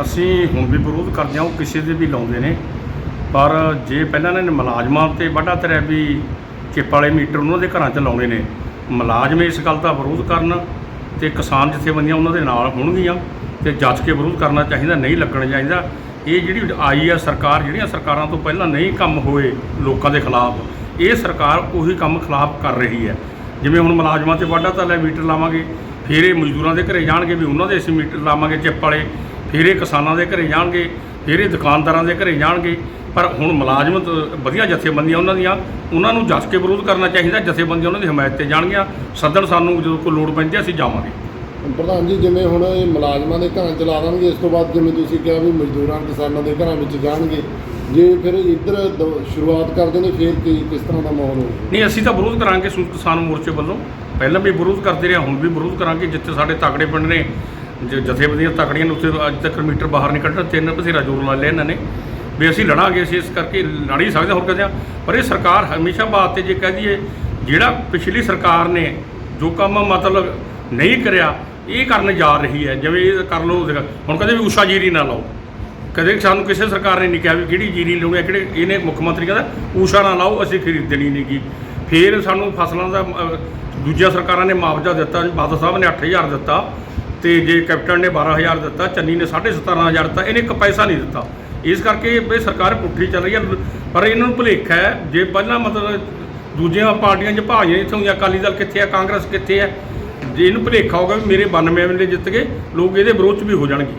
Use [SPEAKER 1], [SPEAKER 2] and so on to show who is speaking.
[SPEAKER 1] ਅਸੀਂ ਹੁਣ ਵੀ ਵਿਰੋਧ ਕਰਦੇ ਹਾਂ, ਉਹ ਕਿਸੇ ਦੇ ਵੀ ਲਾਉਂਦੇ ਨੇ। ਪਰ ਜੇ ਪਹਿਲਾਂ ਇਹਨਾਂ ਨੇ ਮੁਲਾਜ਼ਮਾਂ ਤੇ ਵੱਡਾ ਧਰਿਆ ਵੀ ਚਿੱਪ ਵਾਲੇ ਮੀਟਰ ਉਹਨਾਂ ਦੇ ਘਰਾਂ 'ਚ ਲਾਉਣੇ ਨੇ, ਮੁਲਾਜ਼ਮ ਇਸ ਗੱਲ ਦਾ ਵਿਰੋਧ ਕਰਨ ਤੇ ਕਿਸਾਨ ਜਥੇਬੰਦੀਆਂ ਉਹਨਾਂ ਦੇ ਨਾਲ ਹੋਣਗੀਆਂ ਤੇ ਜੱਜ ਕੇ ਵਿਰੋਧ ਕਰਨਾ ਚਾਹੀਦਾ, ਨਹੀਂ ਲੱਗਣਾ ਚਾਹੀਦਾ। ਇਹ ਜਿਹੜੀ ਆਈ ਆ ਸਰਕਾਰ, ਜਿਹੜੀਆਂ ਸਰਕਾਰਾਂ ਤੋਂ ਪਹਿਲਾਂ ਨਹੀਂ ਕੰਮ ਹੋਏ ਲੋਕਾਂ ਦੇ ਖਿਲਾਫ, ਇਹ ਸਰਕਾਰ ਉਹੀ ਕੰਮ ਖਿਲਾਫ ਕਰ ਰਹੀ ਹੈ। ਜਿਵੇਂ ਹੁਣ ਮੁਲਾਜ਼ਮਾਂ ਤੇ ਵਾਢਾ ਤਾਂ ਲੈ ਮੀਟਰ ਲਾਵਾਂਗੇ, ਫਿਰ ਇਹ ਮਜ਼ਦੂਰਾਂ ਦੇ ਘਰੇ ਜਾਣਗੇ ਵੀ ਉਹਨਾਂ ਦੇ ਅਸੀਂ ਮੀਟਰ ਲਾਵਾਂਗੇ ਚਿੱਪ ਵਾਲੇ। ਫਿਰ ਇਹ ਕਿਸਾਨਾਂ ਦੇ ਘਰੇ ਜਾਣਗੇ ਫਿਰ ਇਹ ਦੁਕਾਨਦਾਰਾਂ ਦੇ ਘਰੇ ਜਾਣਗੇ। ਪਰ ਹੁਣ ਮੁਲਾਜ਼ਮ ਤਾਂ ਵਧੀਆ ਜਥੇਬੰਦੀਆਂ ਉਹਨਾਂ ਦੀਆਂ ਉਹਨਾਂ ਨੂੰ ਜੱਜ ਕੇ ਵਿਰੋਧ ਕਰਨਾ ਚਾਹੀਦਾ ਜਥੇਬੰਦੀਆਂ ਉਹਨਾਂ ਦੀ ਹਮਾਇਤ ਤੇ ਜਾਣਗੀਆਂ। ਸੱਦਣ ਸਾਨੂੰ ਜਦੋਂ ਕੋਈ ਲੋੜ ਪੈਂਦੀ ਅਸੀਂ ਜਾਵਾਂਗੇ।
[SPEAKER 2] ਪ੍ਰਧਾਨ ਜੀ ਜਿਵੇਂ ਹੁਣ ਇਹ ਮੁਲਾਜ਼ਮਾਂ ਦੇ ਘਰਾਂ ਚ ਲਾ ਦੇਣਗੇ ਇਸ ਤੋਂ ਬਾਅਦ ਜਿਵੇਂ ਤੁਸੀਂ ਕਿਹਾ ਵੀ ਮਜ਼ਦੂਰਾਂ ਕਿਸਾਨਾਂ ਦੇ ਘਰਾਂ ਵਿੱਚ ਜਾਣਗੇ। ਜੇ ਫਿਰ ਇੱਧਰ ਸ਼ੁਰੂਆਤ ਕਰਦੇ ਨੇ ਫਿਰ ਕੀ ਕਿਸ ਤਰ੍ਹਾਂ ਦਾ ਮਾਹੌਲ ਹੋਊ
[SPEAKER 1] ਨਹੀਂ ਅਸੀਂ ਤਾਂ ਵਿਰੋਧ ਕਰਾਂਗੇ ਕਿਸਾਨ ਮੋਰਚੇ ਵੱਲੋਂ। ਪਹਿਲਾਂ ਵੀ ਵਿਰੋਧ ਕਰਦੇ ਰਹੇ ਹੁਣ ਵੀ ਵਿਰੋਧ ਕਰਾਂਗੇ ਜਿੱਥੇ ਸਾਡੇ ਤਕੜੇ ਪਿੰਡ ਨੇ ਜ- ਜਥੇਬੰਦੀਆਂ ਤਕੜੀਆਂ ਨੇ ਉੱਥੇ ਅੱਜ ਤੱਕ ਮੀਟਰ ਬਾਹਰ ਨਹੀਂ ਕੱਢਣਾ ਤਿੰਨ ਬਥੇਰਾ ਜ਼ੋਰ ਲਾ ਲਿਆ ਇਹਨਾਂ ਨੇ। ਵੀ ਅਸੀਂ ਲੜਾਂਗੇ ਅਸੀਂ ਇਸ ਕਰਕੇ ਲੜ ਹੀ ਸਕਦੇ ਹਾਂ, ਹੋਰ ਕਦੇ ਪਰ ਇਹ ਸਰਕਾਰ ਹਮੇਸ਼ਾ ਬਾਤ ਤੇ ਜੇ ਕਹਿ ਦਈਏ ਜਿਹੜਾ ਪਿਛਲੀ ਸਰਕਾਰ ਨੇ ਜੋ ਕੰਮ ਮਤਲਬ ਨਹੀਂ ਕਰਿਆ ਇਹ ਕਰਨ ਜਾ ਰਹੀ ਹੈ ਜਿਵੇਂ ਇਹ ਕਰ ਲਓ ਹੁਣ ਕਦੇ ਵੀ ਉਸ਼ਾ ਜੀਰੀ ਨਾ ਲਾਓ। ਕਦੇ ਸਾਨੂੰ ਕਿਸੇ ਸਰਕਾਰ ਨੇ ਨਹੀਂ ਕਿਹਾ ਵੀ ਕਿਹੜੀ ਜੀਰੀ ਲਾਉਣੀ ਹੈ ਕਿਹੜੇ ਇਹਨੇ ਮੁੱਖ ਮੰਤਰੀ ਕਹਿੰਦਾ ਊਸ਼ਾ ਨਾ ਲਾਓ ਅਸੀਂ ਖਰੀਦਣੀ ਨਹੀਂ ਗੀ। ਫਿਰ ਸਾਨੂੰ ਫਸਲਾਂ ਦਾ ਦੂਜੀਆਂ ਸਰਕਾਰਾਂ ਨੇ ਮੁਆਵਜ਼ਾ ਦਿੱਤਾ ਬਾਦਲ ਸਾਹਿਬ ਨੇ 8000 ਦਿੱਤਾ। ਤੇ ਜੇ ਕੈਪਟਨ ਨੇ 12000 ਦਿੱਤਾ, ਚੰਨੀ ਨੇ 17500 ਦਿੱਤਾ, ਇਹਨੇ ਇੱਕ ਪੈਸਾ ਨਹੀਂ ਦਿੱਤਾ। ਇਸ ਕਰਕੇ ਇਹ ਸਰਕਾਰ ਪੁੱਠੀ ਚੱਲ ਰਹੀ ਹੈ, ਪਰ ਇਹਨਾਂ ਨੂੰ ਭੁਲੇਖਾ ਹੈ, ਜੇ ਪਹਿਲਾਂ ਮਤਲਬ ਦੂਜੀਆਂ ਪਾਰਟੀਆਂ 'ਚ ਭਾਜੀਆਂ ਇੱਥੋਂ ਦੀਆਂ ਅਕਾਲੀ ਦਲ ਕਿੱਥੇ ਆ, ਕਾਂਗਰਸ ਕਿੱਥੇ ਹੈ ਜੇ ਇਹਨੂੰ ਭੁਲੇਖਾ ਹੋਗਾ ਵੀ ਮੇਰੇ 92 ਐਮਐਲਏ ਜਿੱਤ ਗਏ, ਲੋਕ ਇਹਦੇ ਵਿਰੋਧ 'ਚ ਵੀ ਹੋ ਜਾਣਗੇ।